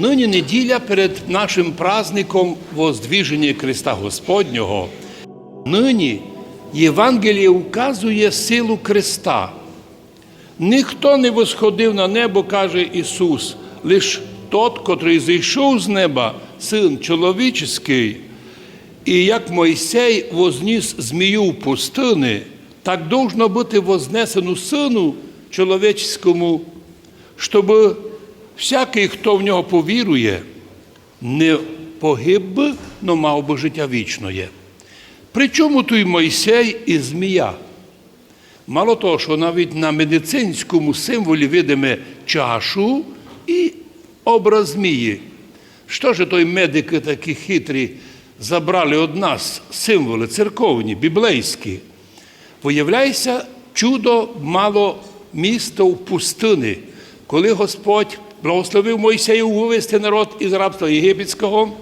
Нині неділя перед нашим праздником Воздвіження Христа Господнього. Нині Євангеліє указує силу Христа. Ніхто не восходив на небо, каже Ісус, лиш тот, котрий зійшов з неба, син чоловічий. І як Мойсей возніс змію в пустини, так должно бути вознесену сину чоловічському, щоб всякий, хто в нього повірує, не погиб но мав би життя вічне. Причому той Мойсей і змія? Мало того, що навіть на медицинському символі видиме чашу і образ змії. Що ж той медики такі хитрі забрали від нас символи церковні, біблейські? Виявляється, чудо мало місто в пустині, коли Господь благословив Мойсею вивести народ із рабства єгипетського.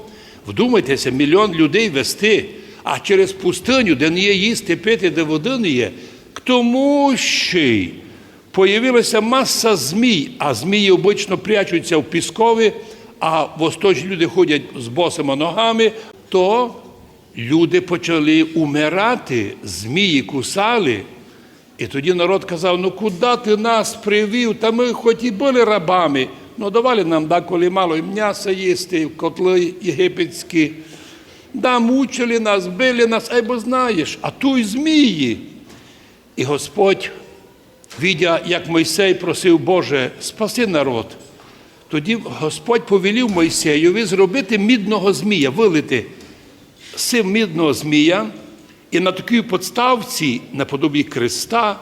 Вдумайтеся, мільйон людей вести, а через пустиню, де не є їсти, пити, де води не є, тому й появилася маса змій, а змії обично прячуться в піскові, а восточні люди ходять з босими ногами, то люди почали умирати, змії кусали. І тоді народ казав: ну куди ти нас привів? Та ми хоч і були рабами, ну давали нам деколи мало і м'яса їсти, і котли єгипетські. Да, мучили нас, били нас, ай бо знаєш, а ту й змії. І Господь, видя, як Мойсей просив Боже, спаси народ. Тоді Господь повелів Мойсеєві зробити мідного змія, вилити сив мідного змія, і на такій подставці, наподобі креста,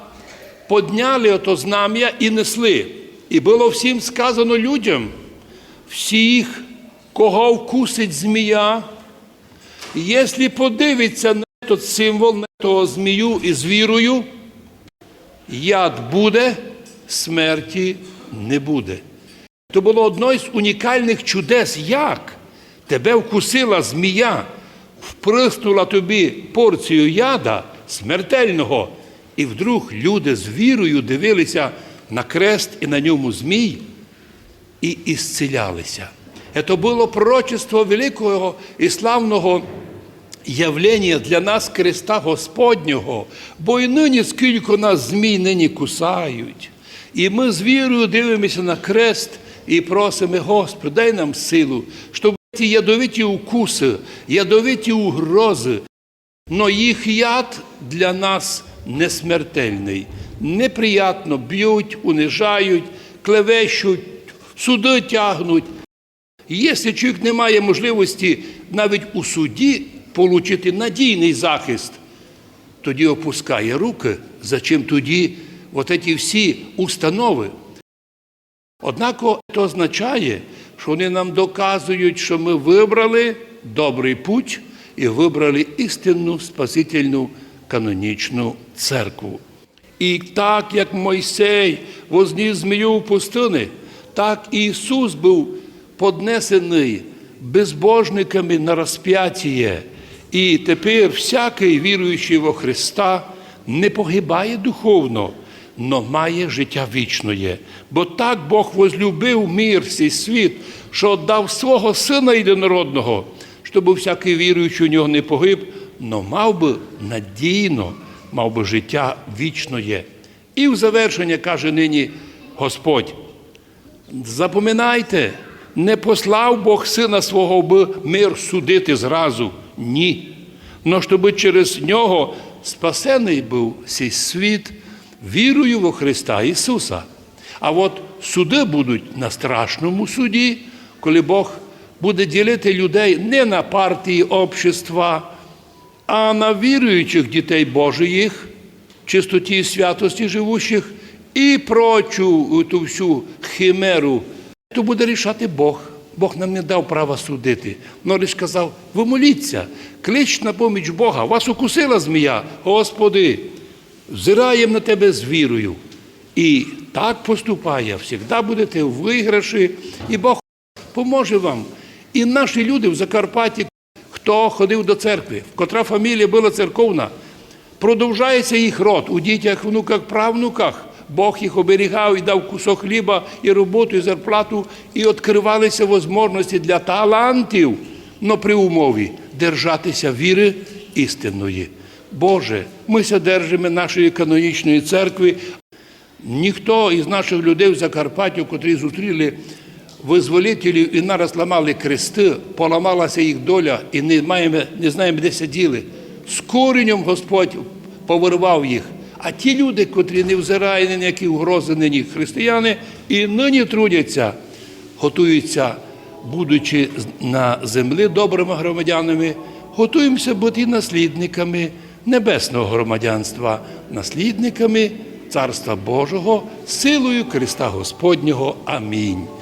подняли ото знам'я і несли. І було всім сказано людям, всіх, кого вкусить змія, якщо подивиться на той символ, на того змію із вірою, яд буде, смерті не буде. То було одно з унікальних чудес, як тебе вкусила змія, вприснула тобі порцію яда смертельного, і вдруг люди з вірою дивилися на крест і на ньому змій і ісцілялися. Це було пророчество великого і славного явлення для нас креста Господнього, бо і нині скільки нас змій нині кусають. І ми з вірою дивимося на крест і просимо, Господи, дай нам силу, щоб ці ядовиті укуси, ядовиті угрози, но їх яд для нас не смертельний. Неприятно б'ють, унижають, клевещуть, суди тягнуть. Якщо чоловік не має можливості навіть у суді отримати надійний захист, тоді опускає руки, за чим тоді от ці всі установи. Однак це означає, що вони нам доказують, що ми вибрали добрий путь і вибрали істинну спасительну канонічну церкву. І так як Мойсей возніс змію в пустини, так і Ісус був поднесений безбожниками на розп'яття. І тепер всякий віруючий во Христа не погибає духовно, но має життя вічне. Бо так Бог возлюбив мир цей світ, що дав свого Сина єдинородного, щоб всякий віруючий у нього не погиб, но мав би надійно, мав би життя вічне. І в завершення каже нині Господь. Запоминайте, не послав Бог сина свого, би мир судити зразу. Ні. Но щоб через нього спасений був цей світ вірою во Христа Ісуса. А от суди будуть на страшному суді, коли Бог буде ділити людей не на партії общества, а на віруючих дітей Божиїх, чистоті і святості живущих, і прочу ту всю химеру, то буде рішати Бог. Бог нам не дав права судити. Но лиш казав, ви моліться, клич на поміч Бога, вас укусила змія, Господи, взираємо на тебе з вірою. І так поступає, завжди будете в виграші, і Бог поможе вам. І наші люди в Закарпатті, хто ходив до церкви, котра фамілія була церковна, продовжається їх род у дітях, внуках, правнуках. Бог їх оберігав і дав кусок хліба, і роботу, і зарплату, і відкривалися можливості для талантів, але при умові держатися віри істинної. Боже, ми ся держимо нашої канонічної церкви. Ніхто із наших людей в Закарпаттю, котрі зустріли визволителів і нараз ламали крести, поламалася їх доля, і не, маємо, не знаємо, де сиділи. З коренем Господь повирвав їх. А ті люди, котрі не взирають ні на які угрози нині християни, і нині трудяться, готуються, будучи на землі добрими громадянами, готуємося бути наслідниками небесного громадянства, наслідниками Царства Божого, силою Христа Господнього. Амінь.